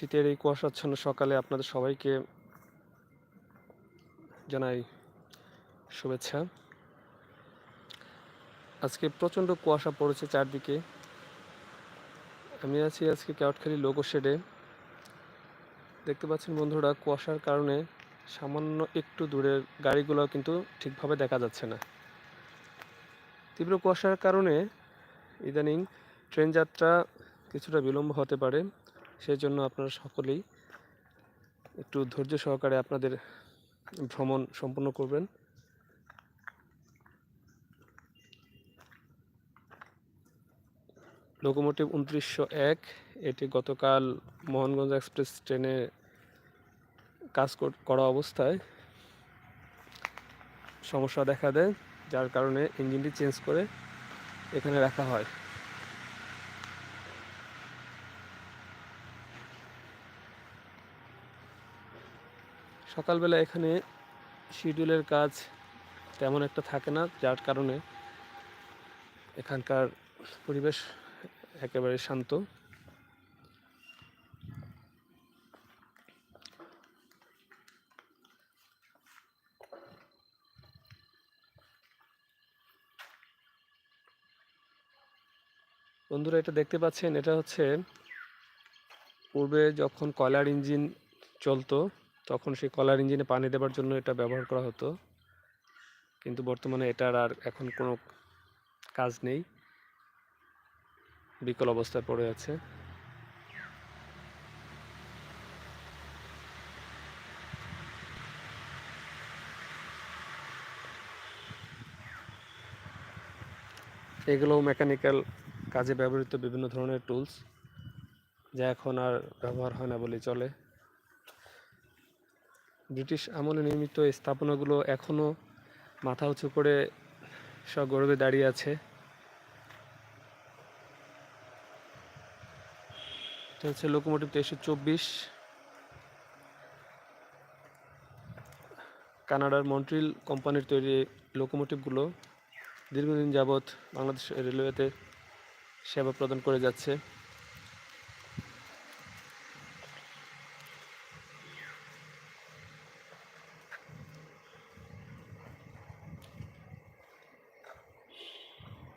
শীতের এই কুয়াশাচ্ছন্ন সকালে আপনাদের সবাইকে জানাই শুভেচ্ছা। আজকে প্রচণ্ড কুয়াশা পড়েছে চারদিকে। আমি আছি আজকে কেওটখালি লোগো শেডে দেখতে পাচ্ছেন বন্ধুরা, কুয়াশার কারণে সামান্য একটু দূরের গাড়িগুলো কিন্তু ঠিকভাবে দেখা যাচ্ছে না। তীব্র কুয়াশার কারণে ইদানিং ট্রেন যাত্রা কিছুটা বিলম্ব হতে পারে। সেই জন্য আপনারা সকলেই একটু ধৈর্য সহকারে আপনাদের ভ্রমণ সম্পন্ন করবেন। লোকোমোটিভ উনত্রিশশো এক, এটি গতকাল মোহনগঞ্জ এক্সপ্রেস ট্রেনে কাজ করা অবস্থায় সমস্যা দেখা দেয়, যার কারণে ইঞ্জিনটি চেঞ্জ করে এখানে রাখা হয়। সকালবেলা এখানে শিডিউলের কাজ তেমন একটা থাকে না, যার কারণে এখানকার পরিবেশ একেবারে শান্ত। বন্ধুরা, এটা দেখতে পাচ্ছেন, এটা হচ্ছে পূর্বে যখন কয়লার ইঞ্জিন চলতো তখন সেই কলার ইঞ্জিনে পানি দেওয়ার জন্য এটা ব্যবহার করা হতো। কিন্তু বর্তমানে এটার আর এখন কোনো কাজ নেই। বিকল অবস্থায় পড়ে আছে। এগুলো মেকানিক্যাল কাজে ব্যবহৃত বিভিন্ন ধরনের টুলস, যা এখন আর ব্যবহার হয় না বলে চলে। ব্রিটিশ আমলে নির্মিত স্থাপনাগুলো এখনও মাথা উঁচু করে সগৌরবে দাঁড়িয়ে আছে। এটা হচ্ছে লোকোমোটিভ তেইশশো চব্বিশ। কানাডার মন্ট্রিল কোম্পানির তৈরি লোকোমোটিভগুলো দীর্ঘদিন যাবৎ বাংলাদেশ রেলওয়েতে সেবা প্রদান করে যাচ্ছে।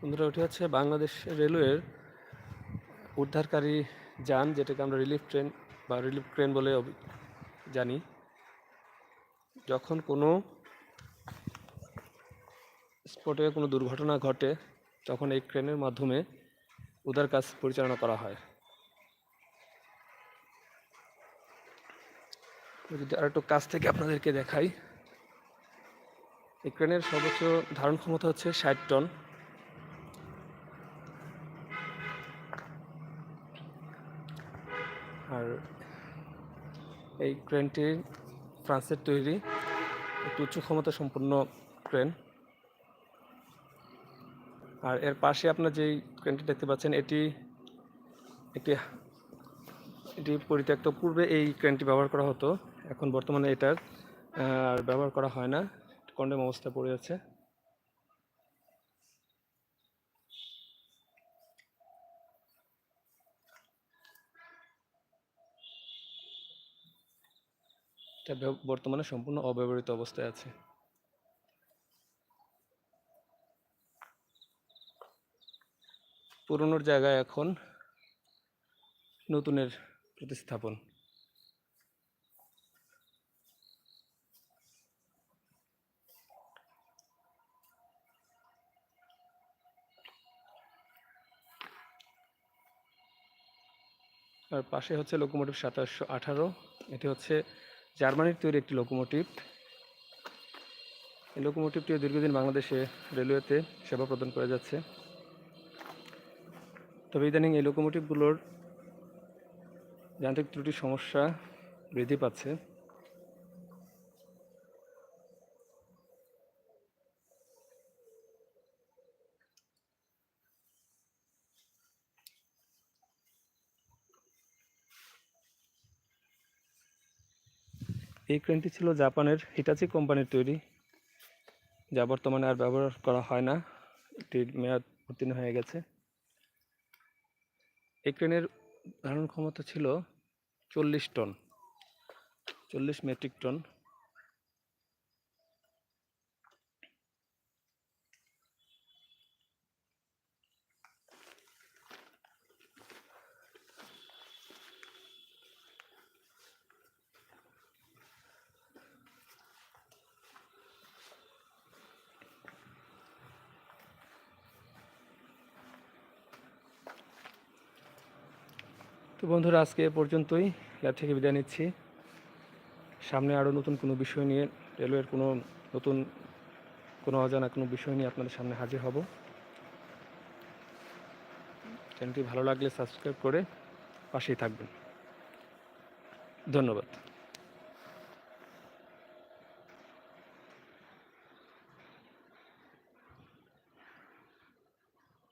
বন্ধুরা, ওটি হচ্ছে বাংলাদেশ রেলওয়ের উদ্ধারকারী যান, যেটাকে আমরা রিলিফ ট্রেন বা রিলিফ ট্রেন বলে জানি। যখন কোনো স্পটে কোনো দুর্ঘটনা ঘটে, তখন এই ক্রেনের মাধ্যমে উদ্ধার কাজ পরিচালনা করা হয়। যদি আর একটু কাছ থেকে আপনাদেরকে দেখাই, এই ক্রেনের সর্বোচ্চ ধারণ ক্ষমতা হচ্ছে ষাট টন। এই ক্রেনটি ফ্রান্সের তৈরি। একটু উচ্চ ক্ষমতা সম্পন্ন ক্রেন। আর এর পাশে আপনার যেই ক্রেনটি দেখতে পাচ্ছেন, এটি একটি, এটি পরিত্যক্ত। পূর্বে এই ক্রেনটি ব্যবহার করা হতো, এখন বর্তমানে এটার আর ব্যবহার করা হয় না। কন্ডেম অবস্থায় পড়ে আছে। এটা বর্তমানে সম্পূর্ণ অব্যবহৃত অবস্থায় আছে। পুরনোর জায়গায় এখন নতুনের প্রতিস্থাপন। আর পাশে হচ্ছে লোকোমোটিভ সাতাশশো আঠারো, এটি হচ্ছে জার্মানির তৈরি একটি লোকোমোটিভ এই লোকোমোটিভটি দীর্ঘদিন বাংলাদেশে রেলওয়েতে সেবা প্রদান করে যাচ্ছে। তবে ইদানিং এই লোকোমোটিভগুলোর যান্ত্রিক ত্রুটির সমস্যা বৃদ্ধি পাচ্ছে। এই ক্রেনটি ছিল জাপানের হিটাচি কোম্পানির তৈরি, যা বর্তমানে আর ব্যবহার করা হয় না। এটির মেয়াদ উত্তীর্ণ হয়ে গেছে। এই ক্রেনের ধারণ ক্ষমতা ছিল চল্লিশ টন, চল্লিশ মেট্রিক টন। তো বন্ধুরা, আজকে এ পর্যন্তই। ল্যাব থেকে বিদায় নিচ্ছি। সামনে আরও নতুন কোনো বিষয় নিয়ে, রেলওয়ের কোনো নতুন কোনো অজানা কোনো বিষয় নিয়ে আপনাদের সামনে হাজির হব। চ্যানেলটি ভালো লাগলে সাবস্ক্রাইব করে পাশেই থাকবেন। ধন্যবাদ।